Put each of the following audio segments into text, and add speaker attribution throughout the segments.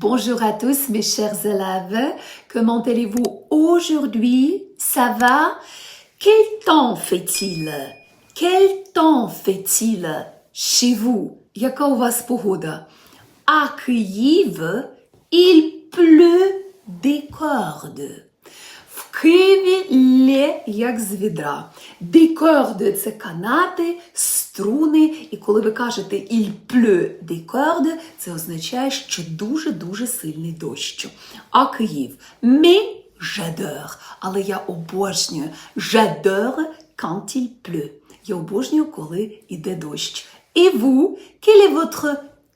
Speaker 1: Bonjour à tous mes chers élèves, comment allez-vous aujourd'hui Ça va Quel temps fait-il Quel temps fait-il chez vous Яка у вас погода? À Київ, il pleut des cordes. В Києві лє як з відра. Des – це канати, струни. І коли ви кажете il pleut des це означає, що дуже-дуже сильний дощ. А Київ mais j'adore. Але я обожнюю. J'adore quand il. Я обожнюю, коли йде дощ. Et vous, quel est votre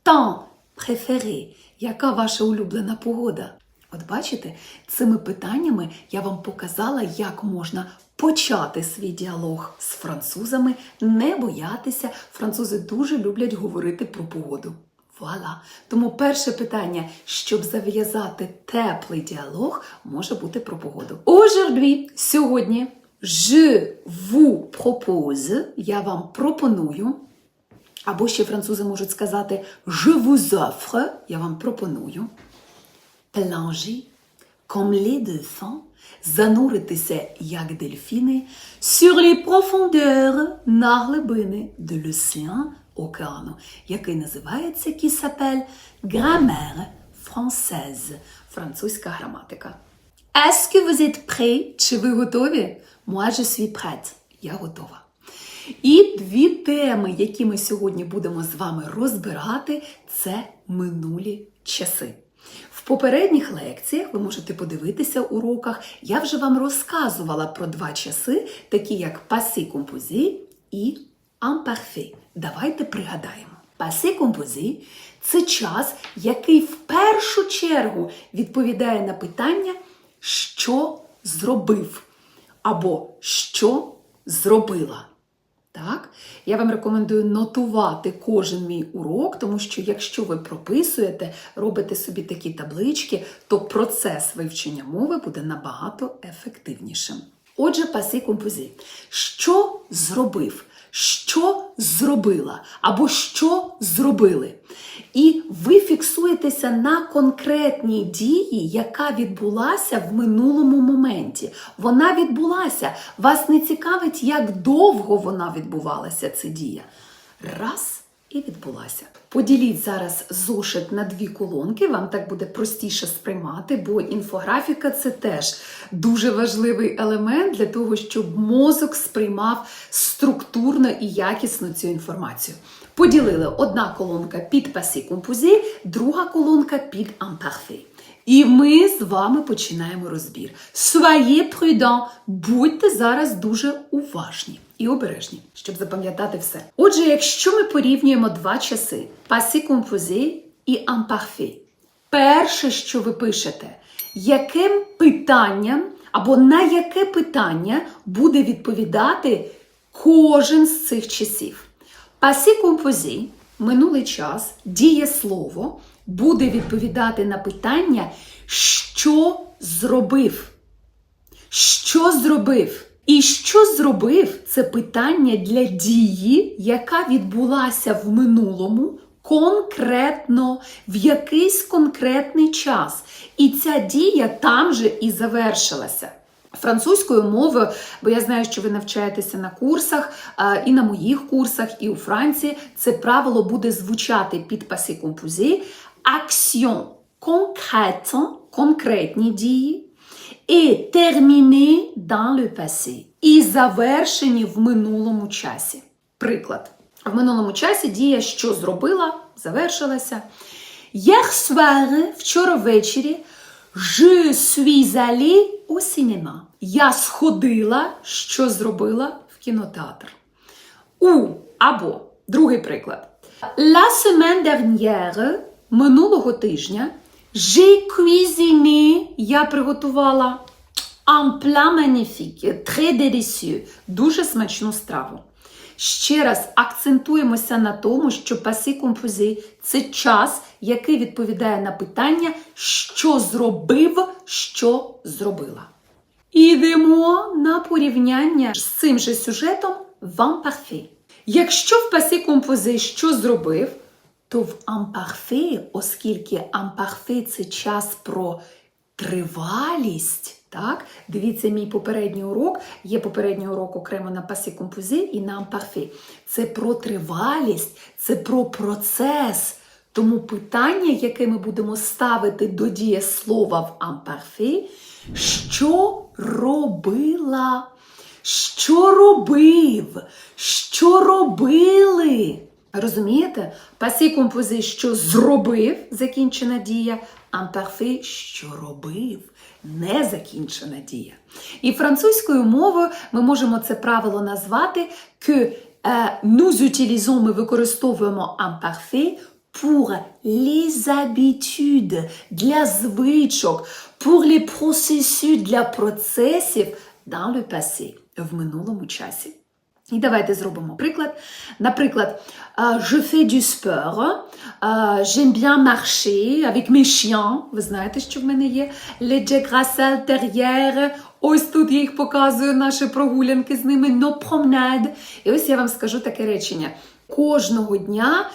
Speaker 1: temps préféré? Яка ваша улюблена погода? От бачите, цими питаннями я вам показала, як можна почати свій діалог з французами, не боятися. Французи дуже люблять говорити про погоду. Вуаля! Тому перше питання, щоб зав'язати теплий діалог, може бути про погоду. Aujourd'hui, сьогодні, je vous propose, я вам пропоную, або ще французи можуть сказати je vous offre, я вам пропоную plonger comme les dauphins, зануритися як дельфіни sur les profondeurs на глибини de l'océan океану, який називається s'appelle grammaire française, французька граматика. Est-ce que vous êtes prêts? Чи ви готові? Moi, je suis prête. Я готова. І дві теми, які ми сьогодні будемо з вами розбирати, це минулі часи. Попередніх лекціях ви можете подивитися уроках. Я вже вам розказувала про два часи, такі як passé composé і imparfait. Давайте пригадаємо. Passé composé – це час, який в першу чергу відповідає на питання, що зробив, або що зробила. Так, я вам рекомендую нотувати кожен мій урок, тому що якщо ви прописуєте, робите собі такі таблички, то процес вивчення мови буде набагато ефективнішим. Отже, паси композит. Що зробив? Що зробила? Або що зробили? І ви фіксуєтеся на конкретній дії, яка відбулася в минулому моменті. Вона відбулася. Вас не цікавить, як довго вона відбувалася, ця дія. Раз і відбулася. Поділіть зараз зошит на дві колонки, вам так буде простіше сприймати, бо інфографіка це теж дуже важливий елемент для того, щоб мозок сприймав структурно і якісно цю інформацію. Поділили одна колонка під пасі композі, друга колонка під imparfait. І ми з вами починаємо розбір. Soyez prudent, будьте зараз дуже уважні і обережні, щоб запам'ятати все. Отже, якщо ми порівнюємо два часи passé composé і imparfait, перше, що ви пишете, яким питанням або на яке питання буде відповідати кожен з цих часів. Passé composé – минулий час, дієслово буде відповідати на питання, що зробив. Що зробив? І що зробив це питання для дії, яка відбулася в минулому конкретно в якийсь конкретний час. І ця дія там же і завершилася. Французькою мовою, бо я знаю, що ви навчаєтеся на курсах, і на моїх курсах, і у Франції це правило буде звучати під passé composé action concrète, конкретні дії, et terminé dans le passé. І завершені в минулому часі. Приклад. В минулому часі дія, що зробила, завершилася. Hier soir, вчора ввечері, je suis allée au cinéma. Я сходила, що зробила в кінотеатр. У або другий приклад. La semaine dernière, минулого тижня, j'ai cuisiné, я приготувала un plat magnifique, très délicieux, дуже смачну страву. Ще раз акцентуємося на тому, що passé composé – це час, який відповідає на питання, що зробив, що зробила. Ідемо на порівняння з цим же сюжетом в imparfait. Якщо в passé composé що зробив, то в ампарфе, оскільки ампарфе це час про тривалість. Так, дивіться мій попередній урок. Є попередній урок окремо на пасі компози і на ампарфе. Це про тривалість, це про процес. Тому питання, яке ми будемо ставити до дієслова в ампарфе, що робила? Що робив? Що робили? Розумієте? Пасі компози, що зробив, закінчена дія, ампарфе, що робив, незакінчена дія. І французькою мовою ми можемо це правило назвати que е, nous utilisons, ми використовуємо imparfait pour les habitudes, для звичок, pour les processus, для процесів dans le passé, в минулому часі. І давайте зробимо приклад. Наприклад, je fais du sport, j'aime bien marcher avec mes chiens. Ви знаєте, що в мене є les Jack terrière. Ось тут я їх показую, наші прогулянки з ними, no promenade. І ось я вам скажу таке речення. Кожного дня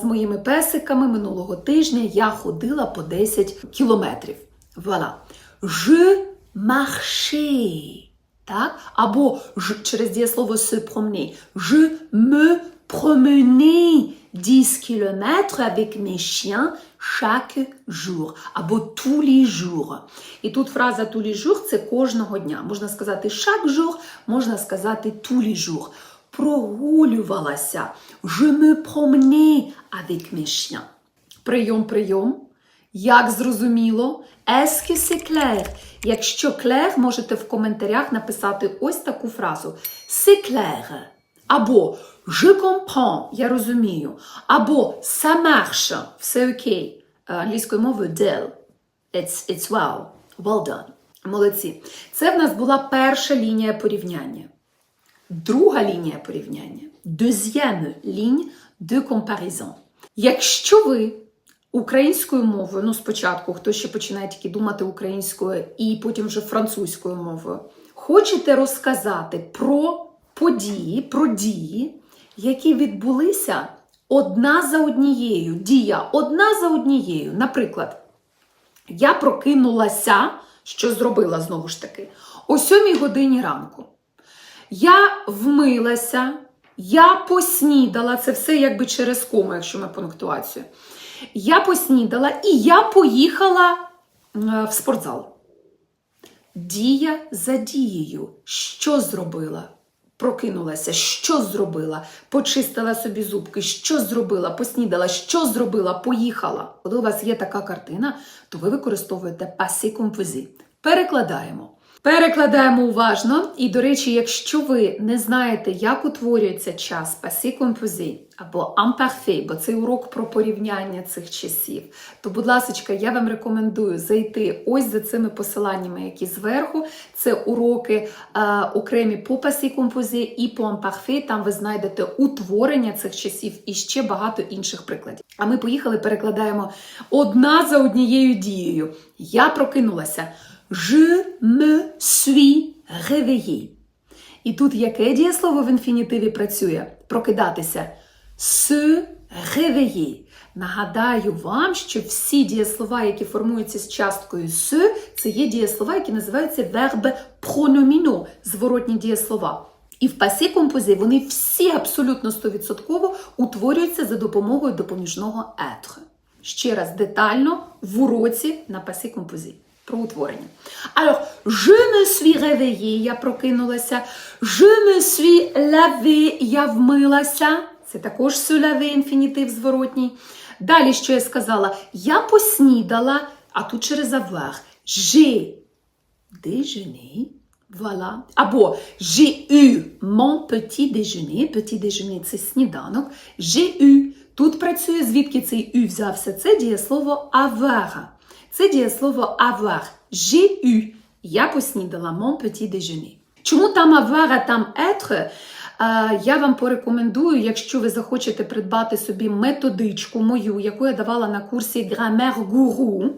Speaker 1: з моїми песиками минулого тижня я ходила по 10 кілометрів. Voilà. Je marchais. Так? Або ж, через дієслово se promener. Je me promenais 10 кілометрів avec mes chiens chaque jour. Або tous les jours. І тут фраза tous les jours – це кожного дня. Можна сказати chaque jour, можна сказати tous les jours. Прогулювалася. Je me promenais avec mes chiens. Прийом, прийом. Як зрозуміло? Est-ce que c'est clair? Якщо clair, можете в коментарях написати ось таку фразу. C'est clair. Або je comprends, я розумію. Або ça marche, все окей. Е, Англійською мовою deal. It's, it's well. Well done. Молодці. Це в нас була перша лінія порівняння. Друга лінія порівняння. Deuxième ligne de comparaison. Якщо ви українською мовою, ну спочатку, хто ще починає тільки думати українською і потім вже французькою мовою, хочете розказати про події, про дії, які відбулися одна за однією, дія одна за однією. Наприклад, я прокинулася, що зробила знову ж таки, о 7 годині ранку. Я вмилася, я поснідала, це все якби через кому, якщо ми пунктуацію. Я поснідала і я поїхала е, в спортзал. Дія за дією. Що зробила? Прокинулася, що зробила? Почистила собі зубки, що зробила, поснідала, що зробила, поїхала. Коли у вас є така картина, то ви використовуєте passé composé. Перекладаємо. Перекладаємо уважно. І, до речі, якщо ви не знаєте, як утворюється час passé composé або imparfait, бо це урок про порівняння цих часів, то, будь ласка, я вам рекомендую зайти ось за цими посиланнями, які зверху. Це уроки е, окремі по passé composé і по imparfait. Там ви знайдете утворення цих часів і ще багато інших прикладів. А ми поїхали, перекладаємо одна за однією дією. Я прокинулася. Je me suis réveillée. І тут яке дієслово в інфінітиві працює? Прокидатися. Se réveiller. Нагадаю вам, що всі дієслова, які формуються з часткою se, це є дієслова, які називаються verbe pronomino, зворотні дієслова. І в пасі компози вони всі абсолютно 100% утворюються за допомогою допоміжного être. Ще раз детально в уроці на пасі компози. Про утворення. Alors, je me suis réveillée, я прокинулася. Je me suis lavé, я вмилася. Це також se laver, інфінітив зворотній. Далі, що я сказала? Я поснідала, а тут через avoir. J'ai déjeuné. Voilà. Або j'ai eu mon petit déjeuner. Petit déjeuner – це сніданок. J'ai eu. Тут працює, звідки цей «у» взявся? Це дієслово avoir. Це дієслово avoir. J'ai eu. Я поснідала mon petit déjeuner. Чому там avoir, а там être? Я вам порекомендую, якщо ви захочете придбати собі методичку мою, яку я давала на курсі Guru.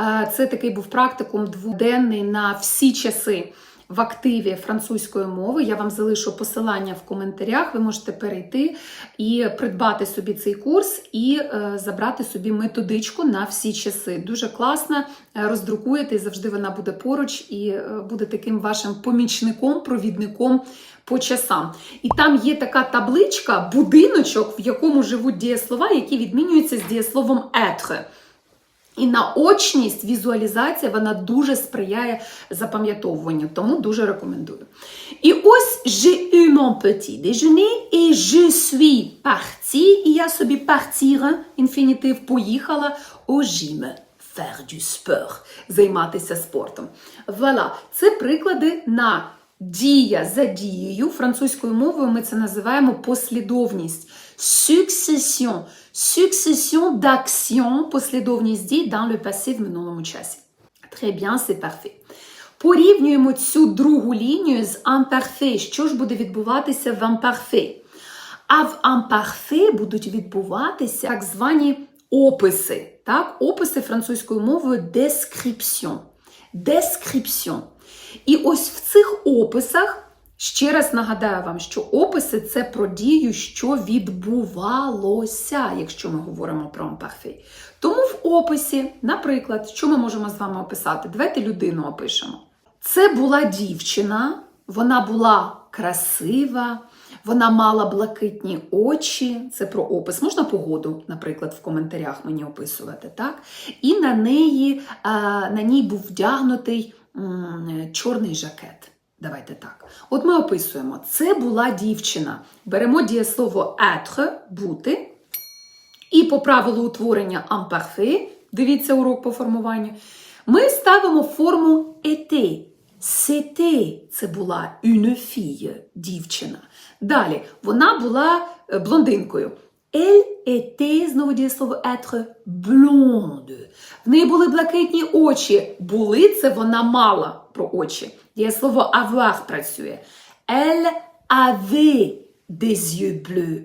Speaker 1: Е, Це такий був практикум дводенний на всі часи в активі французької мови. Я вам залишу посилання в коментарях. Ви можете перейти і придбати собі цей курс і е, забрати собі методичку на всі часи. Дуже класно, е, роздрукуєте, і завжди вона буде поруч і е, буде таким вашим помічником, провідником по часам. І там є така табличка, будиночок, в якому живуть дієслова, які відмінюються з дієсловом être. І наочність, візуалізація, вона дуже сприяє запам'ятовуванню, тому дуже рекомендую. І ось j'ai eu mon petit déjeuner et je suis partie, і я собі partir, інфінітив, поїхала au gym. Faire du sport, займатися спортом. Voilà, це приклади на дія за дією. Французькою мовою ми це називаємо послідовність. Succession. Succession d'actions, послідовність дій dans le passé в минулому часі. Très bien, c'est parfait. Порівнюємо цю другу лінію з imparfait. Що ж буде відбуватися в imparfait? А в imparfait будуть відбуватися так звані описи. Так? Описи французькою мовою description. Description. І ось в цих описах, ще раз нагадаю вам, що описи це про дію, що відбувалося, якщо ми говоримо про imparfait. Тому в описі, наприклад, що ми можемо з вами описати? Давайте людину опишемо. Це була дівчина, вона була красива, вона мала блакитні очі. Це про опис. Можна погоду, наприклад, в коментарях мені описувати, так? І на неї на ній був вдягнутий чорний жакет. Давайте так. От ми описуємо: це була дівчина. Беремо дієслово être бути. І по правилу утворення imparfait, дивіться урок по формуванню, ми ставимо форму était. C'était – це була une fille, дівчина. Далі, вона була е, блондинкою. Elle était, знову дієслово être, blonde. В неї були блакитні очі. Були це вона мала про очі. Дієслово avoir працює. Des yeux bleus.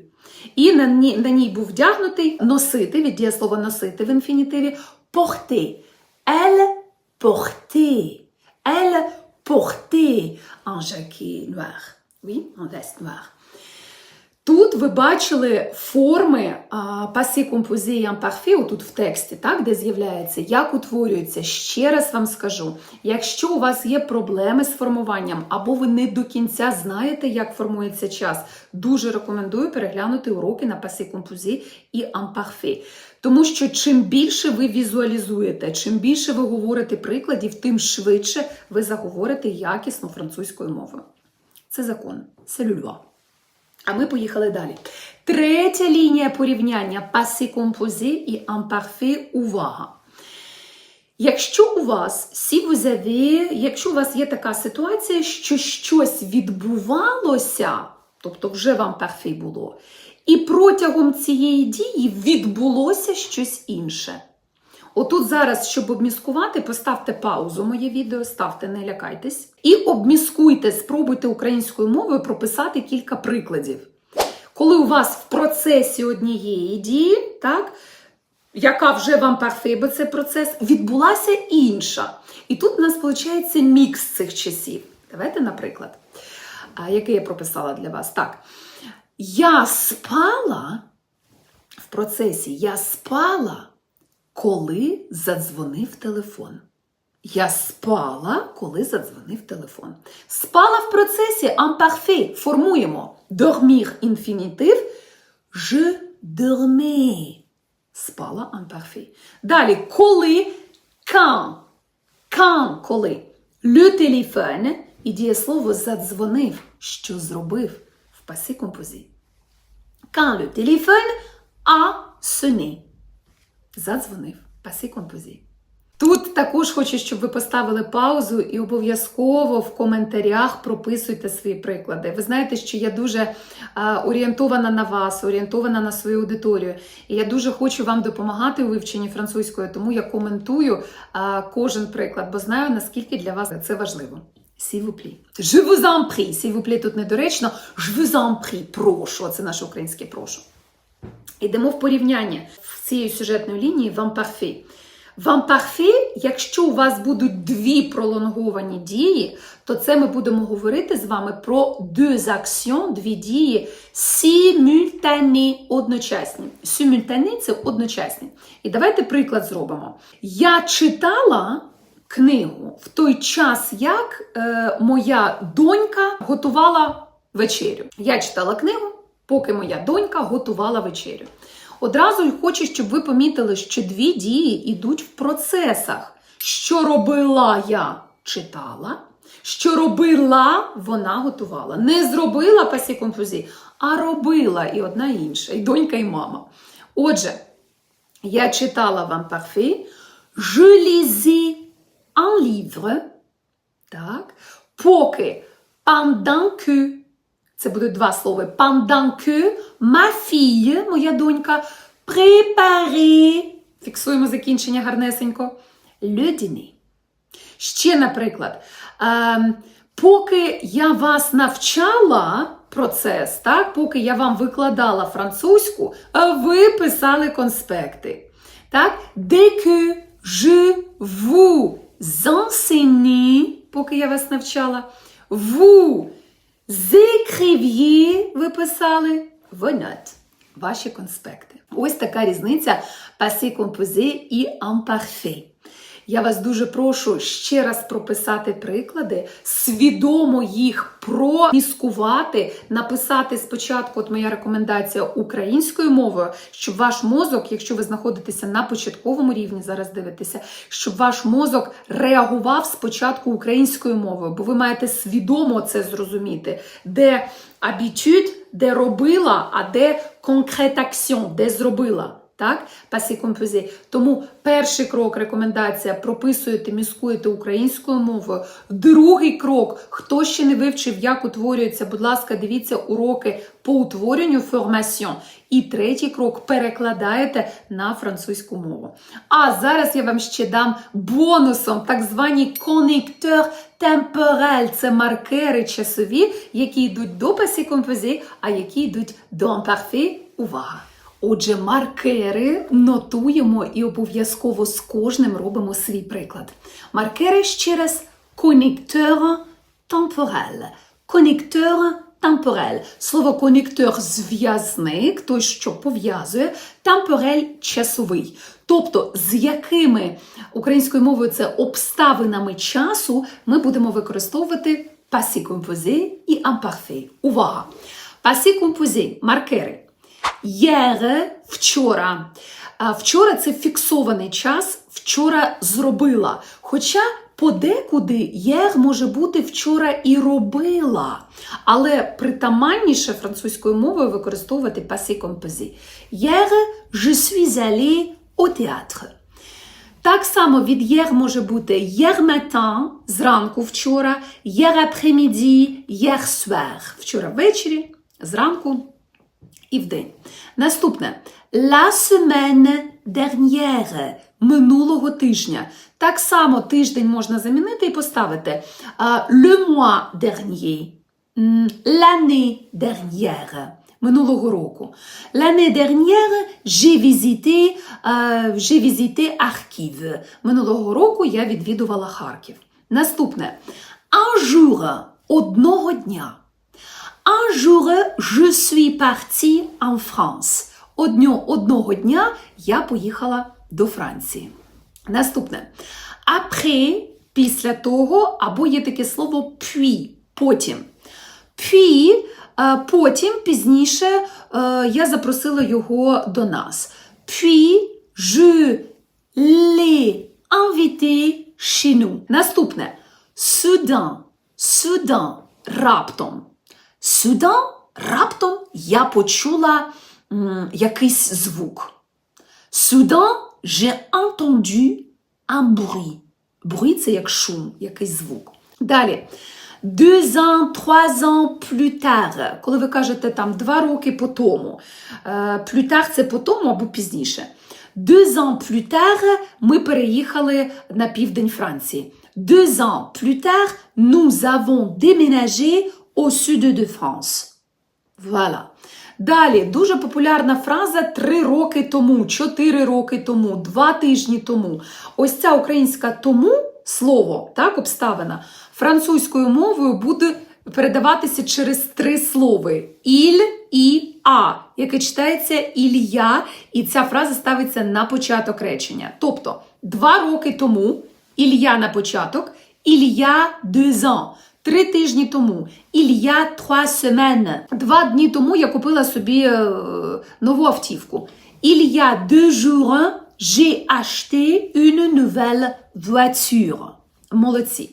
Speaker 1: І на ній, на ній був вдягнутий носити, від дієслова носити в інфінітиві, porter. Elle portait. Elle portait un jaquet noir. Oui, un veste noir. Тут ви бачили форми композі і imparfait, отут в тексті, так, де з'являється, як утворюється. Ще раз вам скажу: якщо у вас є проблеми з формуванням, або ви не до кінця знаєте, як формується час, дуже рекомендую переглянути уроки на пасі композі і imparfait. Тому що чим більше ви візуалізуєте, чим більше ви говорите прикладів, тим швидше ви заговорите якісно французькою мовою. Це закон, це люльва. А ми поїхали далі. Третя лінія порівняння passé composé і imparfait – увага. Якщо у вас, si якщо у вас є така ситуація, що щось відбувалося, тобто вже вам parfait було, і протягом цієї дії відбулося щось інше. Отут зараз, щоб обміскувати, поставте паузу моє відео, ставте, не лякайтесь. І обміскуйте, спробуйте українською мовою прописати кілька прикладів. Коли у вас в процесі однієї дії, так, яка вже вам парфей, бо це процес, відбулася інша. І тут у нас виходить мікс цих часів. Давайте, наприклад, який я прописала для вас. Так. Я спала в процесі, я спала коли задзвонив телефон. Я спала, коли задзвонив телефон. Спала в процесі imparfait. Формуємо dormir інфінітив. Je dormais. Спала imparfait. Далі, коли quand. Quand, коли. Le téléphone і дієслово задзвонив, що зробив в пасі композі. Quand le téléphone a sonné задзвонив. Паси композі. Тут також хочу, щоб ви поставили паузу і обов'язково в коментарях прописуйте свої приклади. Ви знаєте, що я дуже а, орієнтована на вас, орієнтована на свою аудиторію. І я дуже хочу вам допомагати у вивченні французької, тому я коментую а, кожен приклад, бо знаю, наскільки для вас це важливо. S'il vous plaît. Je vous en prie. S'il vous тут недоречно. Je vous en prie. Прошу. Це наше українське прошу. Йдемо в порівняння цієї сюжетної лінії в imparfait. Вам parfait, якщо у вас будуть дві пролонговані дії, то це ми будемо говорити з вами про deux actions, дві дії simultanées, одночасні. Simultanées – це одночасні. І давайте приклад зробимо. Я читала книгу в той час, як е, моя донька готувала вечерю. Я читала книгу, поки моя донька готувала вечерю. Одразу хочу, щоб ви помітили, що дві дії йдуть в процесах. Що робила я? Читала, що робила? Вона готувала. Не зробила пасі композі, а робила. І одна і інша, і донька, і мама. Отже, я читала вам парфait, je lisais un livre, так, поки pendant que, це будуть два слова, pendant que ma fille, моя донька, préparait, фіксуємо закінчення гарнесенько, le dîner. Ще, наприклад, ем, поки я вас навчала процес, так, поки я вам викладала французьку, ви писали конспекти. Так? Dès que je vous enseignais, поки я вас навчала, vous écriviez, ви писали notes, ваші конспекти. Ось така різниця passé composé і imparfait. Я вас дуже прошу ще раз прописати приклади, свідомо їх проміскувати, написати спочатку, от моя рекомендація українською мовою, щоб ваш мозок, якщо ви знаходитеся на початковому рівні, зараз дивитеся, щоб ваш мозок реагував спочатку українською мовою, бо ви маєте свідомо це зрозуміти, де habitude, де робила, а де action, де зробила. Так, composé. Тому перший крок рекомендація прописуєте, міскуєте українською мовою. Другий крок, хто ще не вивчив, як утворюється, будь ласка, дивіться уроки по утворенню формation. І третій крок перекладаєте на французьку мову. А зараз я вам ще дам бонусом так звані коннектор темперель. Це маркери часові, які йдуть до composé, а які йдуть до imparfait. Увага! Отже, маркери нотуємо і обов'язково з кожним робимо свій приклад. Маркери ще раз коннектор темporel. Коннектор темporel. Слово коннектор зв'язник, той, що пов'язує, темпорель часовий. Тобто, з якими українською мовою це обставинами часу ми будемо використовувати passé composé і imparfait. Увага! Passé composé – маркери. Hier – вчора. Вчора це фіксований час, вчора зробила. Хоча подекуди hier може бути вчора і робила. Але притаманніше французькою мовою використовувати passé composé. Hier, je suis allée au théâtre. Так само від hier може бути hier matin, зранку вчора, hier après-midi, hier soir. Вчора ввечері, зранку і вдень. Наступне la semaine dernière минулого тижня. Так само тиждень можна замінити і поставити le mois dernier, l'année dernière. Минулого року. L'année dernière, j'ai visité, euh, j'ai visité Харків. Минулого року я відвідувала Харків. Наступне. Un jour – одного дня. Un jour, je suis partie en France. Одню, одного дня я поїхала до Франції. Наступне. Après, після того, або є таке слово puis, потім. Puis, е, потім, пізніше, е, я запросила його до нас. Puis, je l'ai invité chez nous. Наступне. Soudain, soudain, раптом. Soudain, раптом я почула м, якийсь звук. Soudain, j'ai entendu un bruit. Bruit – це як шум, якийсь звук. Далі. Deux ans, trois ans plus tard. Коли ви кажете там два роки по тому. Е, Plus tard – це по тому або пізніше. Deux ans plus tard ми переїхали на південь Франції. Deux ans plus tard, nous avons déménagé au sud de France. Voilà. Далі дуже популярна фраза три роки тому, чотири роки тому, два тижні тому. Ось ця українська тому слово, так, обставина, французькою мовою буде передаватися через три слови: іль і а, яке читається Ілля, і ця фраза ставиться на початок речення. Тобто, два роки тому Ілля на початок, deux ans. Три тижні тому, Ілля trois. Два дні тому я купила собі е, нову автівку. A deux jours, j'ai acheté une nouvelle voiture. Молодці.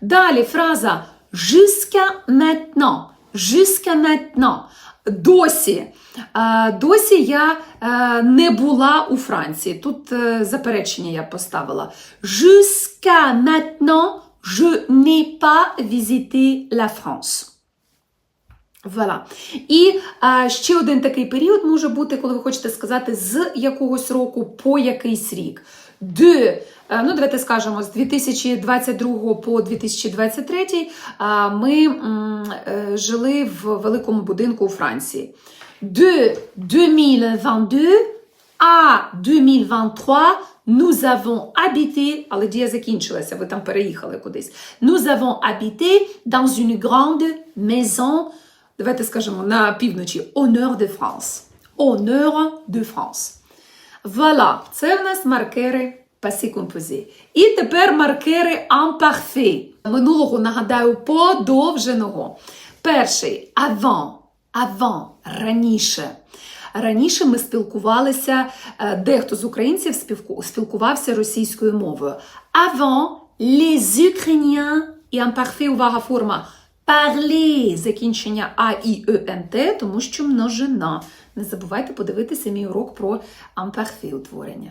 Speaker 1: Далі фраза jusqu'à maintenant. Jusqu'à maintenant. Досі. Е, Досі я е, не була у Франції. Тут заперечення я поставила. Jusqu'à maintenant, je n'ai pas visité la France. Voilà. І а, ще один такий період може бути, коли ви хочете сказати з якогось року по якийсь рік. De, е, ну давайте скажемо, з 2022 по 2023 а, ми м, е, жили в великому будинку у Франції. De 2022 à 2023 nous avons habité, але дія закінчилася, ви там переїхали кудись. Nous avons habité dans une grande maison, давайте скажемо на півночі, Honneur de France. Honneur de France. Voilà, це в нас маркери passé composé. І тепер маркери imparfait. Минулого, нагадаю, подовженого. Перший avant, avant, раніше. Раніше ми спілкувалися, е, дехто з українців спілкувався російською мовою. Avant, les Ukrainiens, і imparfait, увага, форма parler, закінчення А, І, Е, тому що множина. Не забувайте подивитися мій урок про imparfait утворення.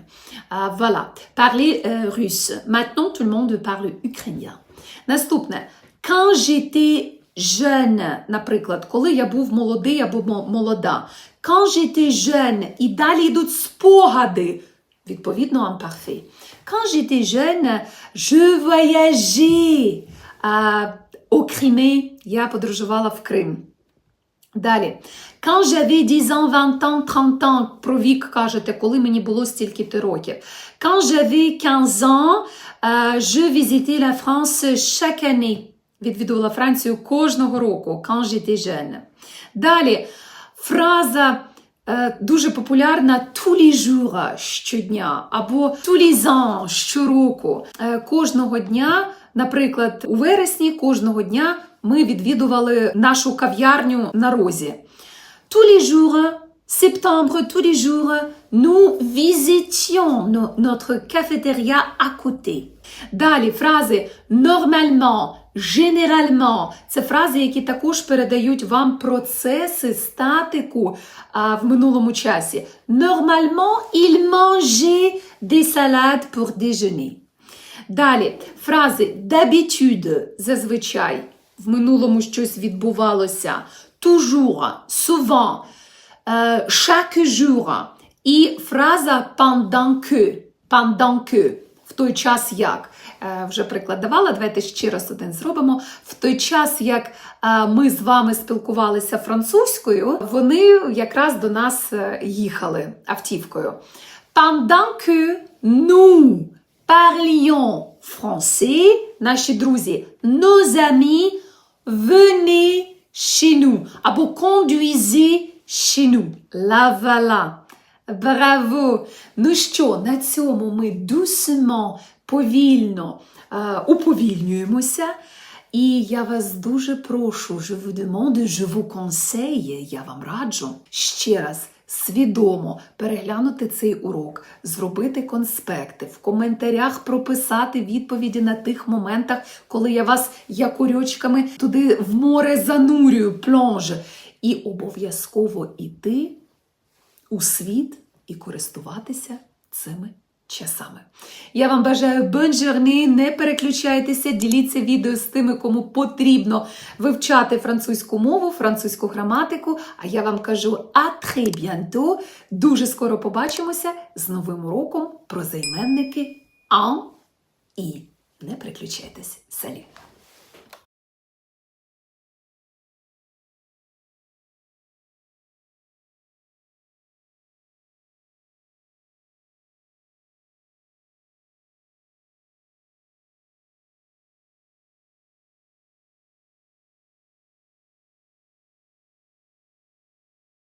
Speaker 1: А, voilà. Parler euh, russe. Maintenant, tout le monde parle ukrainien. Наступне. Quand j'étais jeune, наприклад, коли я був молодий або мо- молода. Quand j'étais jeune, і далі йдуть спогади. Відповідно, imparfait. Quand j'étais jeune, je voyageais. А, au Crimée, я подорожувала в Крим. Далі. Quand j'avais 10 ans, 20 ans, 30 ans, про вік кажете, коли мені було стільки років. Quand j'avais 15 ans, euh, je visitais la France chaque année. Відвідувала Францію кожного року. Quand j'étais jeune. Далі. Фраза е, дуже популярна tous les jours щодня або tous les ans щороку. Е, кожного дня, наприклад, у вересні кожного дня ми відвідували нашу кав'ярню на розі. Tous les jours, septembre, tous les jours, nous visitions no- notre cafétéria à côté. Далі фрази normalement, généralement. Це фрази, які також передають вам процеси статику а, в минулому часі. Normalement, il mangeait des salades pour déjeuner. Далі фрази d'habitude, зазвичай, в минулому щось відбувалося. Toujours, souvent, е, chaque jour. І фраза pendant que, pendant que, в той час як. Е, Вже приклад давала, давайте ще раз один зробимо. В той час, як е, ми з вами спілкувалися французькою, вони якраз до нас е, їхали автівкою. Pendant que nous parlions français, наші друзі, nos amis venaient chez nous або conduisaient chez nous. La voilà. Браво! Ну що, на цьому ми doucement, повільно е, уповільнюємося. І я вас дуже прошу, je vous demande, je я вам раджу ще раз свідомо переглянути цей урок, зробити конспекти, в коментарях прописати відповіді на тих моментах, коли я вас якорьочками туди в море занурюю, плонж. І обов'язково іти у світ і користуватися цими часами. Я вам бажаю bonne не переключайтеся, діліться відео з тими, кому потрібно вивчати французьку мову, французьку граматику. А я вам кажу à très bientôt. Дуже скоро побачимося з новим уроком про займенники en і. Не переключайтесь. Салі.